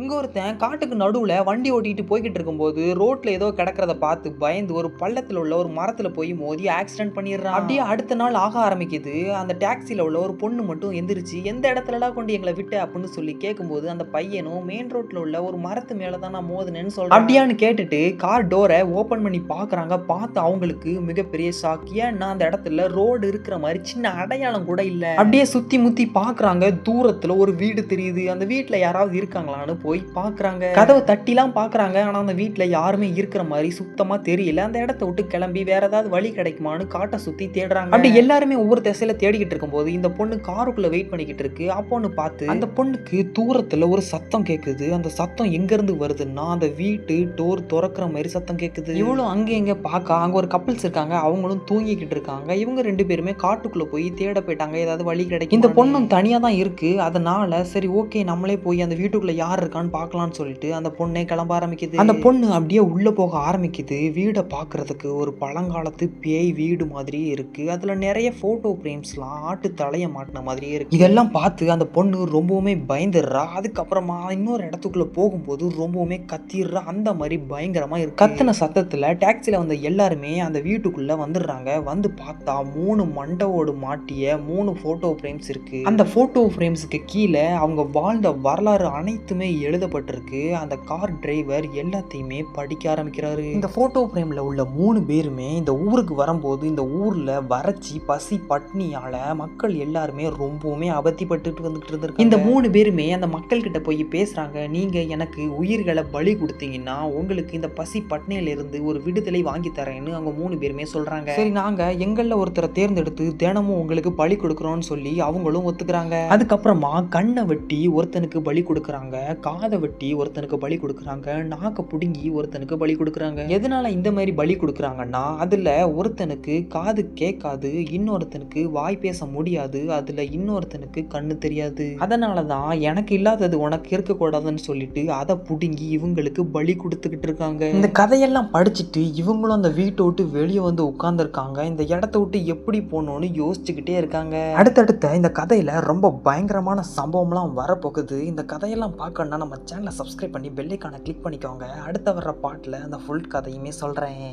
இங்கே ஒருத்தன் காட்டுக்கு நடுவில் வண்டி ஓட்டிகிட்டு போய்கிட்டு இருக்கும்போது ரோட்டில் ஏதோ கிடக்கிறத பார்த்து பயந்து ஒரு பள்ளத்தில் உள்ள ஒரு மரத்தில் போய் மோதி ஆக்சிடென்ட் பண்ணிடுறான். அப்படியே அடுத்த நாள் ஆக ஆரம்பிக்குது. அந்த டாக்ஸியில் உள்ள ஒரு பொண்ணு மட்டும் எந்திரிச்சு எந்த இடத்துலலாம் கொண்டு எங்களை விட்டு? அப்படின்னு சொல்லி கேட்கும்போது அந்த பையனும் மெயின் ரோட்டில் உள்ள ஒரு மரத்து மேலே தான் நான் மோதினேன்னு சொல்கிறேன் அப்படியான்னு கேட்டுட்டு கார் டோரை ஓப்பன் பண்ணி பார்க்குறாங்க பார்த்து அவங்களுக்கு மிகப்பெரிய ஷாக் ஏன்னா அந்த இடத்துல ரோடு இருக்கிற மாதிரி சின்ன அடையாளம் கூட இல்லை. அப்படியே சுற்றி முத்தி பார்க்குறாங்க தூரத்தில் ஒரு வீடு தெரியுது. அந்த வீட்டில் யாராவது இருக்காங்களான்னு போய் பாக்குறாங்க கதவை தட்டிலாம் பாக்குறாங்க ஆனா அந்த வீட்ல யாருமே இருக்கிற மாதிரி சுத்தமா தெரியல. அந்த இடத்த விட்டு கிளம்பி வேற ஏதாவது வழி கிடைக்குமான்னு காட்டை சுத்தி தேடுறாங்க. அப்படி எல்லாருமே ஒவ்வொரு திசையில தேடிக்கிட்டு இருக்கும்போது இந்த பொண்ணு காருக்குள்ள வெயிட் பண்ணிக்கிட்டு இருக்கு. அப்போன்னு பார்த்து அந்த பொண்ணுக்கு தூரத்துல ஒரு சத்தம் கேக்குது. அந்த சத்தம் எங்க இருந்து வருதுன்னா அந்த வீட்டு டோர் திறக்கிற மாதிரி சத்தம் கேக்குது. இவளும் அங்க எங்க பார்க்க அங்க ஒரு கப்பல்ஸ் இருக்காங்க. அவங்களும் தூங்கிக்கிட்டு இருக்காங்க. இவங்க ரெண்டு பேருமே காட்டுக்குள்ள போய் தேட போயிட்டாங்க. ஏதாவது வழி கிடைக்கும் இந்த பொண்ணும் தனியா தான் இருக்கு. அதனால சரி ஓகே நம்மளே போய் அந்த வீட்டுக்குள்ள யார் இருக்கான்னு பார்க்கலாம்னு சொல்லிட்டு அந்த பொண்ணே கிளம்ப ஆரம்பிக்குது. அந்த பொண்ணு அப்படியே உள்ளே போக ஆரம்பிக்குது. வீடை பார்க்குறதுக்கு ஒரு பழங்காலத்து பேய் வீடு மாதிரியே இருக்குது அதில் நிறைய ஃபோட்டோ ஃப்ரேம்ஸ்லாம் ஆட்டு தலையை மாட்டின மாதிரியே இருக்குது இதெல்லாம் பார்த்து அந்த பொண்ணு ரொம்பவுமே பயந்துடுறா. அதுக்கப்புறமா இன்னொரு இடத்துக்குள்ளே போகும்போது ரொம்பவுமே கத்திடுறா. அந்த மாதிரி பயங்கரமாக இருக்கு. கத்தின சத்தத்தில் டாக்ஸியில் வந்த எல்லாருமே அந்த வீட்டுக்குள்ளே வந்துடுறாங்க. வந்து பார்த்தா மூணு மண்டவோடு மாட்டிய மூணு ஃபோட்டோ ஃப்ரேம்ஸ் இருக்குது அந்த ஃபோட்டோ ஃப்ரேம்ஸுக்கு கீழே அவங்க வாழ்ந்த வரலாறு அனைத்துமே எழுதப்பட்டிருக்கு. அந்த கார் டிரைவர் எல்லாத்தையுமே படிக்க ஆரம்பிக்கிறாரு. இந்த போட்டோ பிரேம்ல உள்ள மூணு பேருமே இந்த ஊருக்கு வரும்போது இந்த ஊர்ல வறட்சி பசி பட்னியால மக்கள் எல்லாருமே ரொம்பவுமே அவதிப்பட்டுட்டு வந்துட்டு இருந்திருக்காங்க. இந்த மூணு பேருமே அந்த மக்கள் கிட்ட போய் பேசுறாங்க நீங்க எனக்கு உயிர்களை பலி கொடுத்தீங்கன்னா உங்களுக்கு இந்த பசி பட்னியில இருந்து ஒரு விடுதலை வாங்கி தரேன்னு அவங்க மூணு பேருமே சொல்றாங்க. சரி நாங்க எங்கள்ல ஒருத்தரை தேர்ந்தெடுத்து தினமும் உங்களுக்கு பலி கொடுக்குறோம்னு சொல்லி அவங்களும் ஒத்துக்கிறாங்க. அதுக்கப்புறமா கண்ணை வெட்டி ஒருத்தனுக்கு பலி கொடுக்குறாங்க. காதை வெட்டி ஒருத்தனுக்கு பலி கொடுக்குறாங்க நாக்கை பிடுங்கி ஒருத்தனுக்கு பலி கொடுக்குறாங்க. எதனால இந்த மாதிரி பலி கொடுக்குறாங்கன்னா அதில் ஒருத்தனுக்கு காது கேட்காது இன்னொருத்தனுக்கு வாய் பேச முடியாது அதில் இன்னொருத்தனுக்கு கண்ணு தெரியாது. அதனால தான் எனக்கு இல்லாதது உனக்கு இருக்கக்கூடாதுன்னு சொல்லிட்டு அதை பிடுங்கி இவங்களுக்கு பலி கொடுத்துக்கிட்டு இருக்காங்க. இந்த கதையெல்லாம் படிச்சுட்டு இவங்களும் அந்த வீட்டை விட்டு வெளியே வந்து உட்கார்ந்துருக்காங்க. இந்த இடத்த விட்டு எப்படி போகணும்னு யோசிச்சுக்கிட்டே இருக்காங்க. அடுத்தடுத்த இந்த கதையில் ரொம்ப பயங்கரமான சம்பவம்லாம் வரப்போகுது. இந்த கதையெல்லாம் பார்க்கணும்னா நம்ம சேனலை சப்ஸ்கிரைப் பண்ணி பெல்லைக்கான கிளிக் பண்ணிக்கோங்க. அடுத்த வர்ற பாட்டில் அந்த ஃபுல் கதையுமே சொல்கிறேன்